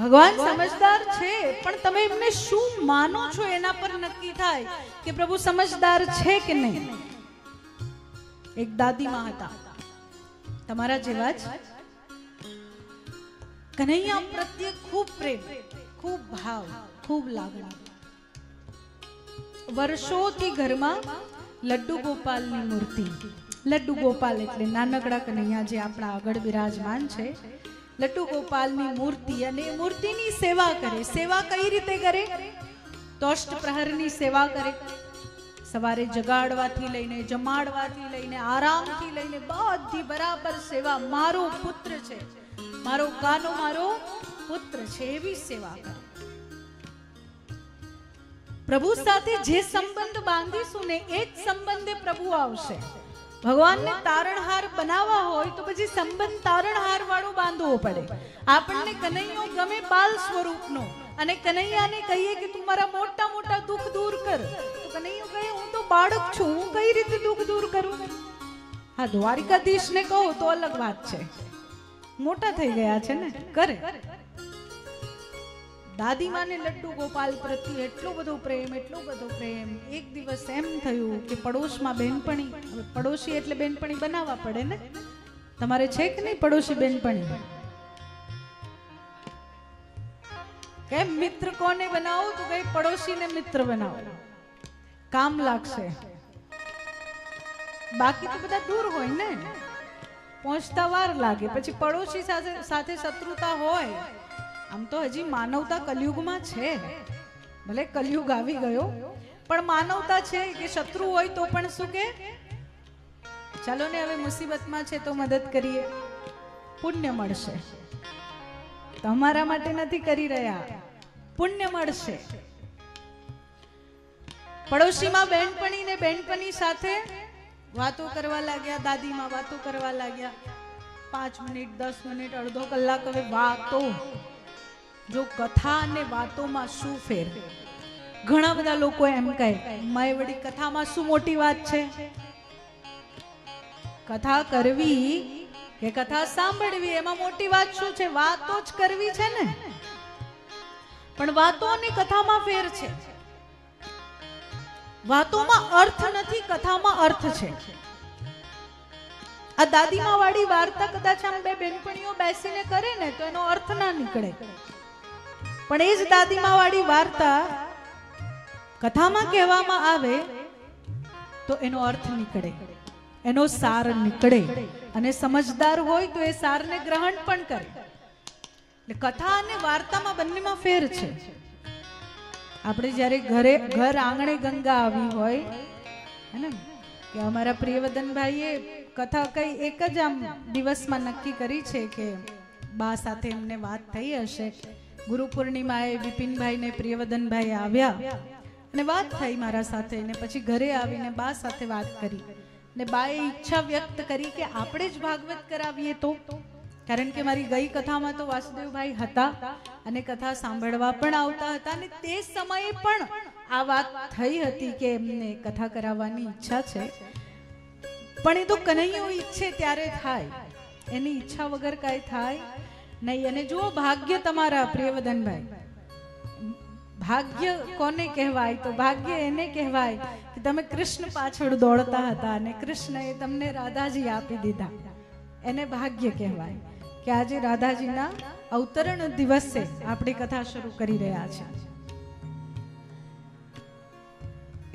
ભગવાન સમજદાર છે પણ તમે એમને શું માનો છો એના પર નક્કી થાય કે પ્રભુ સમજદાર છે કે નહીં? એક દાદીમાં હતા. તમારા જેવા જ? કનૈયા પ્રત્યે ખૂબ પ્રેમ ખૂબ ભાવ ખૂબ લાગણી. વર્ષોથી ઘરમાં લડ્ડુ ગોપાલની મૂર્તિ. લડ્ડુ ગોપાલ એટલે નાનકડા કનૈયા જે આપણા આગળ બિરાજમાન છે. લડ્ડુ ગોપાલની મૂર્તિ અને મૂર્તિની સેવા કરે. સેવા કઈ રીતે કરે? તો અષ્ટપ્રહરની સેવા કરે. સવારે જગાડવાથી લઈને, જમાડવાથી લઈને, આરામથી લઈને બધી બરાબર સેવા મારો પુત્ર છે. મારો કાનો મારો પુત્ર છે એવી સેવા કરે. પ્રભુ સાથે જે સંબંધ બાંધીશું ને એ જ સંબંધે પ્રભુ આવશે. ભગવાનને તારણહાર બનાવવા હોય તો પછી સંબંધ તારણહાર વાળો બાંધવો પડે. આપણને કનૈયો ગમે બાલ સ્વરૂપનો. અને કનૈયાને કહીએ કે તું મારા મોટા મોટા દુઃખ દૂર કર. તો કનૈયો કહે, હું તો બાળક છું. હું કઈ રીતે દુઃખ દૂર કરું? હા, દ્વારિકાધીશને કહો તો અલગ વાત છે. મોટા થઈ ગયા છે ને? કરે. દાદીમાને લડ્ડુ ગોપાલ પ્રત્યે એટલો બધો પ્રેમ, એટલો બધો પ્રેમ. એક દિવસ એમ થયું કે પડોશમાં બેનપણી પડોશી એટલે બેનપણી બનાવવા પડે ને? તમારે છે કે નહીં પડોશી બેનપણી? કેમ મિત્ર કોને બનાવો? તો કઈ પડોશીને મિત્ર બનાવો. કામ લાગશે. બાકી તો બધા દૂર હોય ને? પહોંચતા વાર લાગે. પછી પડોશી સાથે સાથે શત્રુતા હોય. આમ તો હજી માનવતા કલયુગમાં છે. ભલે કલયુગ આવી ગયો, પણ માનવતા છે કે શત્રુ હોય તો પણ શું કે? ચાલો ને હવે મુસીબતમાં છે તો મદદ કરીએ. પુણ્ય મળશે. તમારા માટે નથી કરી રહ્યા. પુણ્ય મળશે. પડોશીમાં બેનપણી ને બેનપણી સાથે વાતો કરવા લાગ્યા, દાદીમાં વાતો કરવા લાગ્યા. પાંચ મિનિટ, દસ મિનિટ, અડધો કલાક હવે વાતો. જો કથા અને વાતોમાં શું ફેર? ઘણા બધા લોકો એમ કહે મેં વળી કથામાં શું મોટી વાત છે? કથા કરવી કે કથા સાંભળવી, એમાં મોટી વાત શું છે? વાતો જ કરવી છે ને? પણ વાતો અને કથામાં ફેર છે. વાતોમાં અર્થ નથી, કથામાં અર્થ છે. આ દાદીમા વાળી વાર્તા કદાચ આમ બે બેનપણીઓ બેસીને કરે ને, તો એનો અર્થ ના નીકળે. પણ એ જ દાદીમા વાળી વાર્તા કથામાં કહેવામાં આવે તો એનો અર્થ નીકળે, એનો સાર નીકળે અને સમજદાર હોય તો એ સારને ગ્રહણ પણ કરે. એટલે કથા અને વાર્તામાં બંનેમાં ફેર છે. આપણે જ્યારે ઘરે, ઘર આંગણે ગંગા આવી હોય, હે કે અમારા પ્રિયવદનભાઈએ કથા કઈ એક જ આમ દિવસમાં નક્કી કરી છે કે બા સાથે એમને વાત થઈ હશે ગુરુ પૂર્ણિમાએ બિપિનભાઈ ને પ્રિયવદનભાઈ આવ્યા અને વાત થઈ મારા સાથે ને પછી ઘરે આવીને બા સાથે વાત કરી. ને બાએ ઈચ્છા વ્યક્ત કરી કે આપણે જ ભાગવત કરાવીએ તો. કારણ કે મારી ગઈ કથામાં તો વાસુદેવભાઈ હતા અને કથા સાંભળવા પણ આવતા હતા અને તે સમયે પણ આ વાત થઈ હતી કે એમને કથા કરાવવાની ઈચ્છા છે. પણ એ તો કનૈયો ઈચ્છે ત્યારે થાય. એની ઈચ્છા વગર કાંઈ થાય. નહીં, અને જુઓ, ભાગ્ય તમારા પ્રિયવદનભાઈ. ભાગ્ય કોને કહેવાય? તો ભાગ્ય એને કહેવાય કે તમે કૃષ્ણ પાછળ દોડતા હતા અને કૃષ્ણએ તમને રાધાજી આપી દીધા. એને ભાગ્ય કહેવાય કે આજે રાધાજીના અવતરણ દિવસે આપણી કથા શરૂ કરી રહ્યા છે.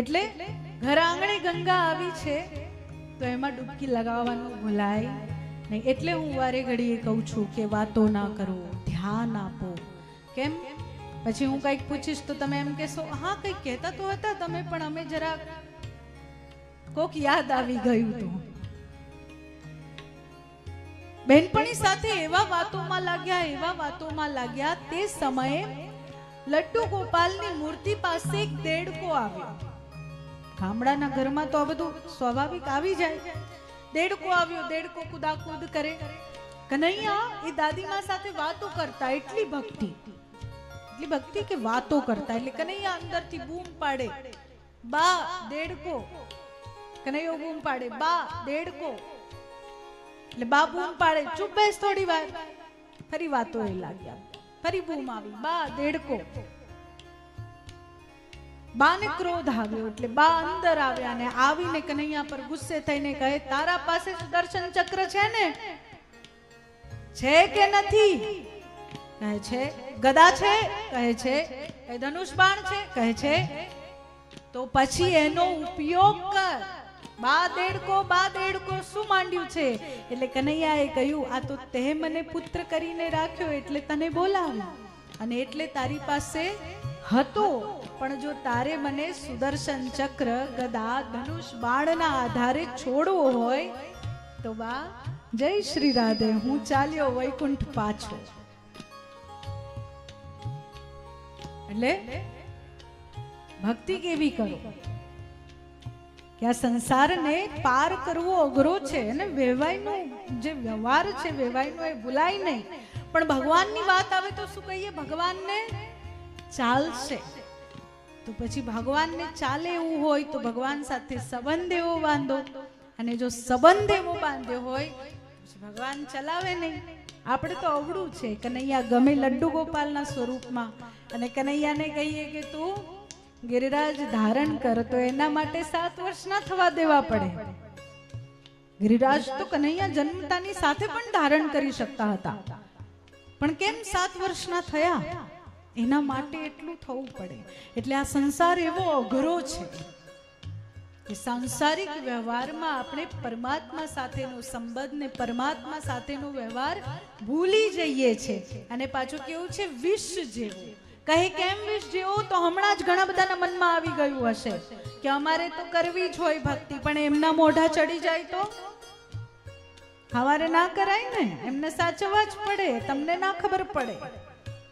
એટલે ઘર આંગણે ગંગા આવી છે, તો એમાં ડૂબકી લગાવવાનું ભૂલાય નહીં, એટલે હું વારે ઘડીએ કહું છું કે વાતો ના કરો, ધ્યાન આપો. કેમ? પછી હું કંઈક પૂછીશ તો તમે એમ કહેશો, હા, કંઈક કહેતા તો હતા તમે, પણ અમે જરા કોક યાદ આવી ગયું તો. બેનપણી સાથે એવા વાતોમાં લાગ્યા, એવા વાતોમાં લાગ્યા, તે સમયે લડ્ડુ ગોપાલની મૂર્તિ પાસે એક દેડકો આવ્યો. ગામડાના ઘરમાં તો આ બધું સ્વાભાવિક આવી જાય. દેડકો આવ્યો, દેડકો કુદાકુદ કરે. કનૈયા, એ દાદીમા સાથે વાતો કરતા, એટલી ભક્તિ. એટલી ભક્તિ કે વાતો કરતા, એટલે કનૈયા અંદરથી બૂમ પાડે. બા, દેડકો. કનૈયો બૂમ પાડે, બા, દેડકો. એટલે બા બૂમ પાડે, ચૂપ બેસ થોડી વાર. ફરી વાતો એ લાગ્યા. ફરી બૂમ આવી, બા, દેડકો. બાને ક્રોધ આવ્યો એટલે બા અંદર આવ્યા ને આવીને કનૈયા પર ગુસ્સે થઈને કહે, તારા પાસે સુદર્શન ચક્ર છે ને? છે કે નથી? કહે છે, ગદા છે? કહે છે કહે ધનુષ બાણ છે? કહે છે, તો પછી એનો ઉપયોગ કર. બા દેડકો બા દેડકો, શું માંડ્યું છે? એટલે કનૈયાએ કહ્યું, આ તો તે મને પુત્ર કરીને રાખ્યો, એટલે તને બોલાવ્યો અને એટલે તારી પાસે હતો। પણ જો તારે મને સુદર્શન ચક્ર, ગદા, ધનુષ, બાણના આધારે છોડવો હોય, તો બા, જય શ્રી રાધે, હું ચાલ્યો વૈકુંઠ પાછો. એટલે ભક્તિ કેવી કરો? કે આ સંસારને પાર કરવો અઘરો છે અને વેવાઈનો જે વ્યવહાર છે, વેવાઈનો એ ભૂલાય નહીં. પણ ભગવાનની વાત આવે તો શું કહીએ? ભગવાનને ચાલશે. તો પછી ભગવાનને ચાલે એવું હોય તો ભગવાન સાથે સંબંધ એવો બાંધો. અને જો સંબંધ એવો બાંધ્યો હોય ભગવાન ચલાવે નહીં. આપણે તો અવળું છે. કનૈયા ગમે લડ્ડુ ગોપાલના સ્વરૂપમાં. અને કનૈયાને કહીએ કે તું ગિરિરાજ ધારણ કર, તો એના માટે સાત વર્ષ ના થવા દેવા પડે. ગિરિરાજ તો કનૈયા જન્મતાની સાથે પણ ધારણ કરી શકતા હતા. પણ કેમ સાત વર્ષના થયા? એના માટે એટલું થવું પડે. એટલે આ સંસાર એવો અઘરો છે કે સાંસારિક વ્યવહારમાં આપણે પરમાત્મા સાથેનો સંબંધ ને પરમાત્મા સાથેનો વ્યવહાર ભૂલી જઈએ છે. અને પાછું કેવું છે? વિષ જેવું. કહે કેમ વિષ જેવો? તો હમણાં જ ઘણા બધાના મનમાં આવી ગયું હશે કે અમારે તો કરવી જ હોય ભક્તિ, પણ એમના મોઢા ચડી જાય તો? હવારે ના કરાય ને? એમને સાચવવા જ પડે. તમને ના ખબર પડે.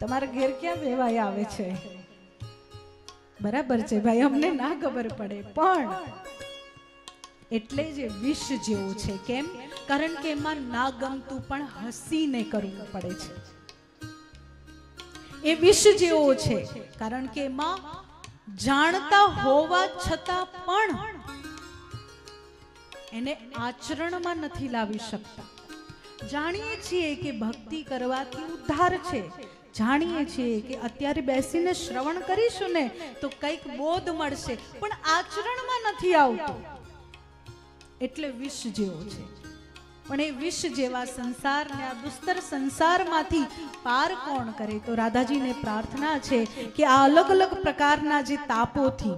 તમારા ઘેર ક્યાં વેવાય આવે છે? બરાબર છે ભાઈ, અમને ના ખબર પડે, પણ એટલે જે વિષ જેવું છે. કેમ? કારણ કે એમાં ના ગમતું પણ હસીને કરવું પડે છે. એ વિષ જેવો છે, કારણ કે એમાં જાણતા હોવા છતાં પણ એને આચરણમાં નથી લાવી શકતા. જાણીએ છીએ કે ભક્તિ કરવાથી ઉદ્ધાર છે જાણીએ છીએ કે અત્યારે બેસીને શ્રવણ કરીશું ને, તો કંઈક બોધ મળશે. પણ આચરણમાં નથી આવતું. એટલે વિષ જેવો છે. પણ એ વિષ જેવા સંસારને આ દુસ્તર સંસારમાંથી પાર કોણ કરે? તો રાધાજીને પ્રાર્થના છે કે આ અલગ અલગ પ્રકારના જે તાપોથી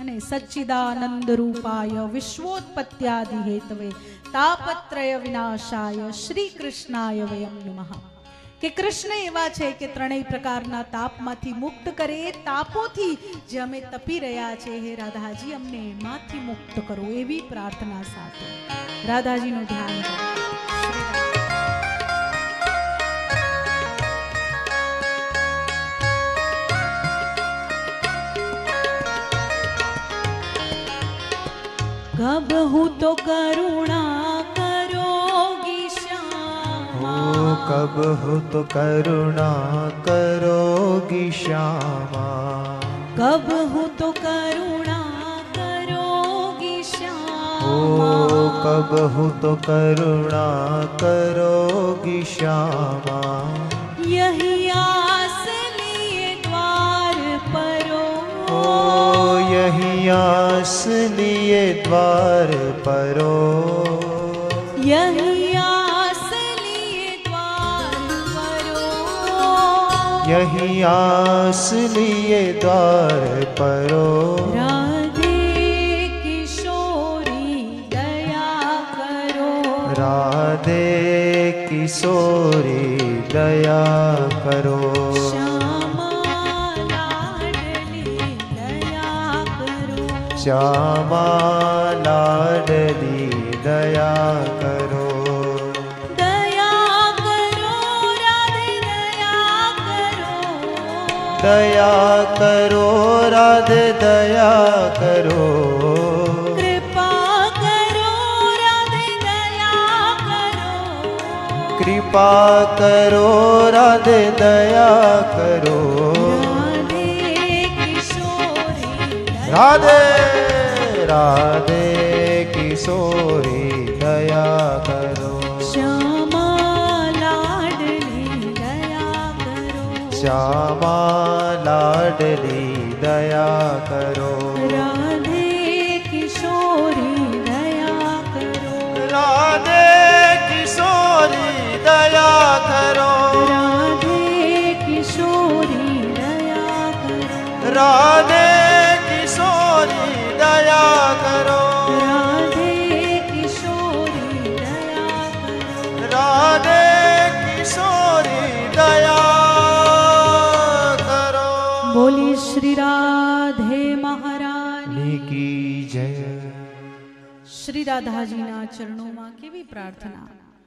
અને સચ્ચિદાનંદ રૂપાય વિશ્વોત્પત્યાદિ હેતવે, તાપત્રય વિનાશાય, શ્રી કૃષ્ણાય વયમ નમઃ. કે કૃષ્ણ એવા છે કે ત્રણેય પ્રકારના તાપમાંથી મુક્ત કરે, તાપોથી જે અમે તપી રહ્યા છે. હે રાધાજી, અમને એમાંથી મુક્ત કરો એવી પ્રાર્થના સાથે. રાધાજીનું ધ્યાન કબ હું તો કરુણા कब हो तो करुणा करोगी श्यामा कब हूँ तो करुणा करोगी हो श्यामा कब हो तो करुणा करोगी श्यामा यही आस लिए द्वार परो ओ यही आस लिए द्वार परो यही आस लिए द्वार परो। राधे किशोरी दया करो। राधे किशोरी दया करो। श्यामा लाडली दया करो। श्यामा દયા કરો રાધે દયા કરો. કૃપા કરો રાધે દયા કરો. કૃપા કરો રાધે દયા કરો. રાધે રાધે કિશોરી દયા કરો. શ્યામા લાડલી દયા કરો. શ્રી રાધાજીના ચરણોમાં કેવી પ્રાર્થના.